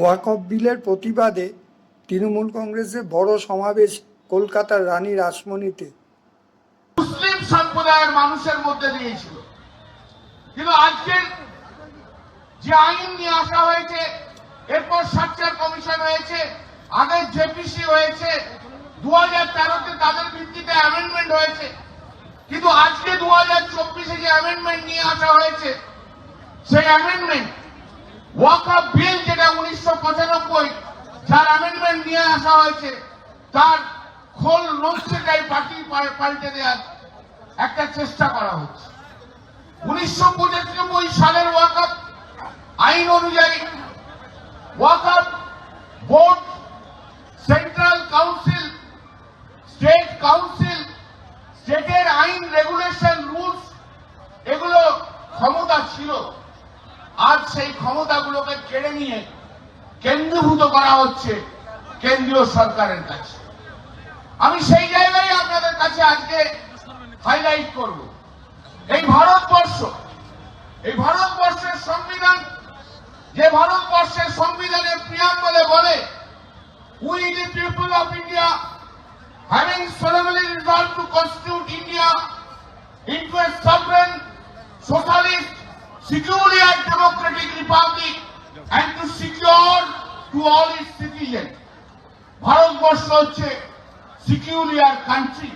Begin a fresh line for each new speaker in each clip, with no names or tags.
ওয়াকফ বিলের প্রতিবাদে তৃণমূল কংগ্রেসের বড় সমাবেশ কলকাতার রানী রাসমণিতে।
মুসলিম সম্প্রদায়ের মানুষের মধ্যে দিয়েছিল কিন্তু আজকের যে আইন নিয়ে আসা হয়েছে, এরপর সাকচার কমিশন হয়েছে, আগে জেপিসি হয়েছে দু হাজার তেরোতে তাদের ভিত্তিতে অ্যামেন্ডমেন্ট হয়েছে। কিন্তু আজকে দু হাজার চব্বিশে যে অ্যামেন্ডমেন্ট নিয়ে আসা হয়েছে, সেই অ্যামেন্ডমেন্ট ওয়াকআপ বিল যেটা উনিশশো পঁচানব্বই, যার অ্যামেন্ডমেন্ট নিয়ে আসা হয়েছে, তার খোল নকশেটাই পার্টি পাল্টে দেওয়ার একটা চেষ্টা করা হচ্ছে। উনিশশো পঁচানব্বই সালের ওয়াকআপ আইন অনুযায়ী ওয়াকআপ board central council state council স্টেটের আইন রেগুলেশন রুলস এগুলো ক্ষমতা ছিল। আজ সেই ক্ষমতাগুলোকে কেড়ে নিয়ে কেন্দ্রীভূত করা হচ্ছে কেন্দ্রীয় সরকারের কাছে। আমি সেই জায়গায় আপনাদের কাছে আজকে হাইলাইট করব। এই ভারতবর্ষ এই ভারতবর্ষের সংবিধান যে ভারতবর্ষের সংবিধানের প্রিয়াম্বলে বলে we the people of India having solemnly resolved to constitute India into a sovereign, socialist, secular democratic republic and to secure to all its citizens. Bharatvarsha হচ্ছে সিকিউরিয়ার কান্ট্রি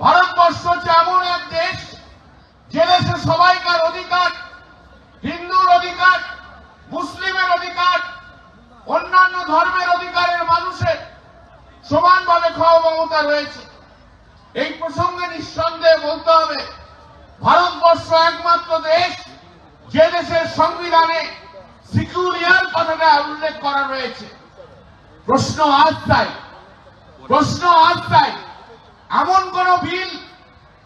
ভারতবর্ষ হচ্ছে এমন এক দেশ যে দেশে সবাইকার অধিকার, হিন্দুর অধিকার, মুসলিমের অধিকার, অন্যান্য ধর্মের অধিকারের মানুষের সমানভাবে ক্ষমতা রয়েছে এই প্রসঙ্গে নিঃসন্দেহে বলতে হবে, ভারতবর্ষ একমাত্র দেশ যে দেশের সংবিধানে সিকিউরিয়ার কথাটা উল্লেখ করা রয়েছে, প্রশ্ন আজ তাই, প্রশ্ন আজ তাই, এমন কোন বিল,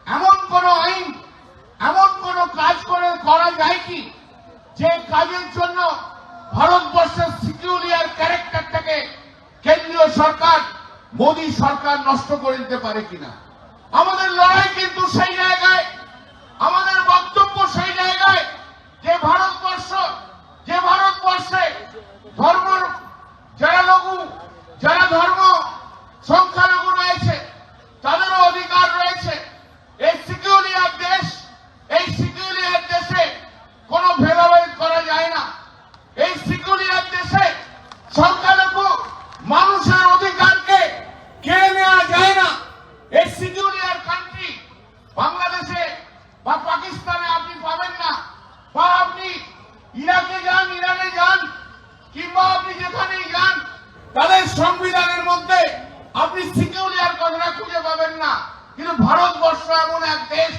এমন কোন আইন, এমন কোন কাজ করে করা যায় কি? যে কাজের জন্য ভারতবর্ষের সিকিউরিয়ার ক্যারেক্টারটাকে কেন্দ্রীয় সরকার, মোদী সরকার নষ্ট করে দিতে পারে কিনা? আমাদের লড়াই কিন্তু সেই জায়গায় আমাদের বক্তব্য সেই জায়গায় যে ভারতবর্ষ যে ভারতবর্ষে ধর্ম যারা লঘু যারা ধর্ম সংখ্যালঘু রয়েছে তাদেরও অধিকার রয়েছে এই সিকিউরিয়ার দেশ এই সিকিউরিয়ার দেশে কোনো ভেদাভেদ করা যায় না এই সিকিউরিয়ার দেশে সংখ্যালঘু মানুষের অধিকারকে কেড়ে নেওয়া যায় না এই সিকিউরিয়ার কান্ট্রি বাংলাদেশে বা পাকিস্তানে আপনি পাবেন না বা আপনি ইরাকে যান ইরানে যান কিংবা আপনি যেখানেই যান তাদের সংবিধানের মধ্যে আপনি সিকিউরিয়ার কথাটা খুঁজে পাবেন না। কিন্তু ভারতবর্ষ এমন এক দেশ,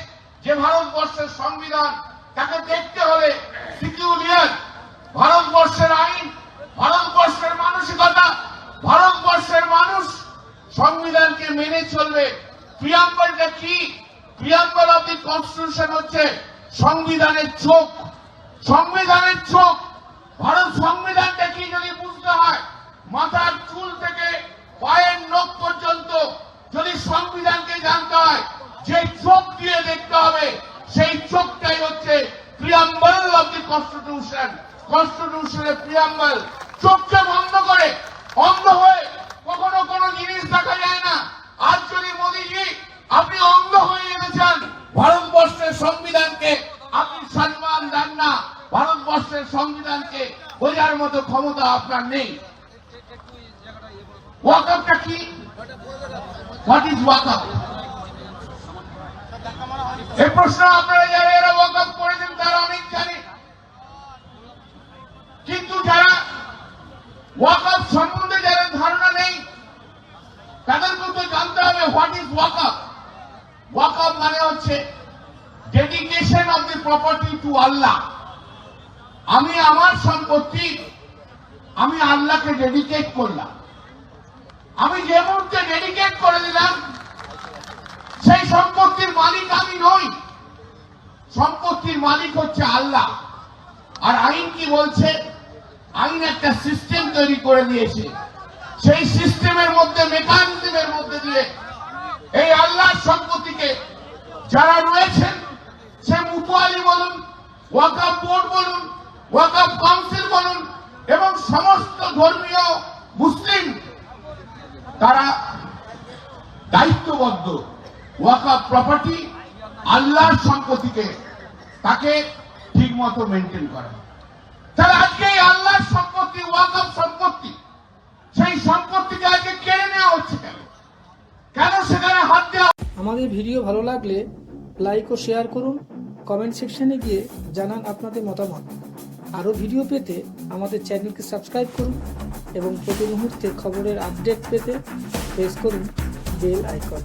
যে ভারতবর্ষের সংবিধান, তাকে দেখতে হলে ভারতবর্ষের আইন, ভারতবর্ষের মানসিকতা, ভারতবর্ষের মানুষ সংবিধানকে মেনে চলবে। প্রিয়াম্বলটা কি? প্রিয়াম্বল অফ দি কনস্টিটিউশন হচ্ছে সংবিধানের চোখ। সংবিধানের চোখ। ভারত সংবিধানটা কি যদি বুঝতে হয় মাথার চুল থেকে পায়ের নখ পর্যন্ত যদি সংবিধানকে জানতে হয় যে চোখ দিয়ে দেখতে হবে সেই চোখটাই হচ্ছে প্রিয়াম্বল অফ দি কনস্টিটিউশন কনস্টিটিউশনের প্রিয়াম্বল। চোখকে বন্ধ করে অন্ধ হয়ে কখনো কোনো জিনিস দেখা যায় না। আজ যদি মোদীজি আপনি অন্ধ হয়ে যেতে চান ভারতবর্ষের সংবিধানকে আপনি সম্মান দেন না। ভারতবর্ষের সংবিধানকে বোঝার মতো ক্ষমতা আপনার নেই। ওয়াকআপটা কি হোয়াট ইজ ওয়াকআপ এই প্রশ্ন আপনারা কিন্তু যারা ওয়াকআপ সম্বন্ধে যারা ধারণা নেই তাদেরকেও তো জানতে হবে হোয়াট ইজ ওয়াকআপ ওয়াকআপ মানে হচ্ছে dedication of the property to Allah আমি আমার সম্পত্তি, আমি আল্লাহকে ডেডিকেট করলাম। আমি যে মুহূর্তে ডেডিকেট করে দিলাম, সেই সম্পত্তির মালিক আমি নই। সম্পত্তির মালিক হচ্ছে আল্লাহ। আর আইন কি বলছে? আইন একটা সিস্টেম তৈরি করে দিয়েছে। সেই সিস্টেমের মধ্যে মেকানিজমের মধ্যে দিয়ে এই আল্লাহর সম্পত্তিকে যারা রয়েছেন, সে মুতুয়ালি বলুন ওয়াকাপ বোর্ড বলুন ওয়াকাপ কাউন্সিল বলুন এবং সমস্ত ধর্মীয় মুসলিম, তারা দায়িত্ববদ্ধ। ওয়াকা প্রপার্টি আল্লাহর সম্পত্তিকে তাকে ঠিক মতো মেনটেন করা। আজকে এই আল্লাহর সম্পত্তি সম্পত্তি, সেই কেড়ে নেওয়া হচ্ছে কেন? সেখানে হাত
আমাদের ভিডিও ভালো লাগলে লাইক ও শেয়ার করুন, কমেন্ট সেকশনে গিয়ে জানান আপনাদের মতামত। আরও ভিডিও পেতে আমাদের চ্যানেলকে সাবস্ক্রাইব করুন এবং প্রতি মুহূর্তে খবরের আপডেট পেতে প্রেস করুন বেল আইকন।